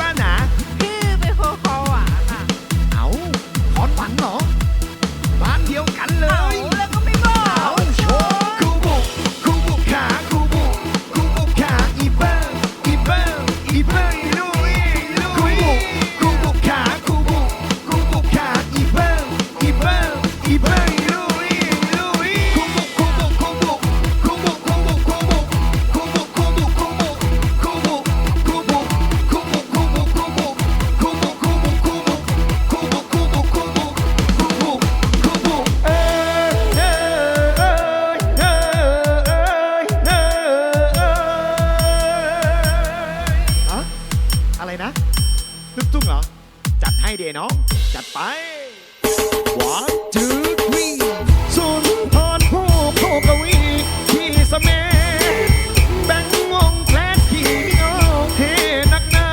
pa na? อะไรนะลูกตุ้งเหรอ จัดให้เดน้องจัดไป one two three สุนทรภู่ผู้กวีที่สเมแบ่งวงแคลตีน้องเฮนักหนา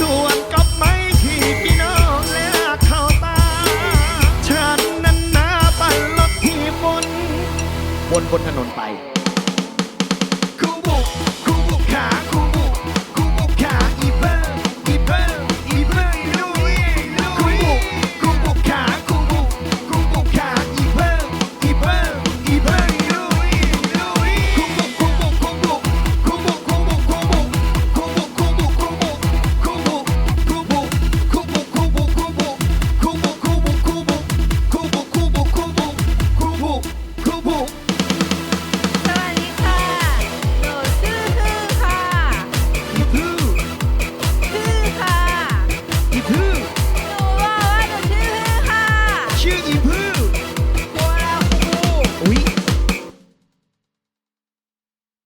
ส่วนกับไม้ที่พี่น้องและเข้าตา ฉันนันนาปันลดที่มนบนบนถนนไป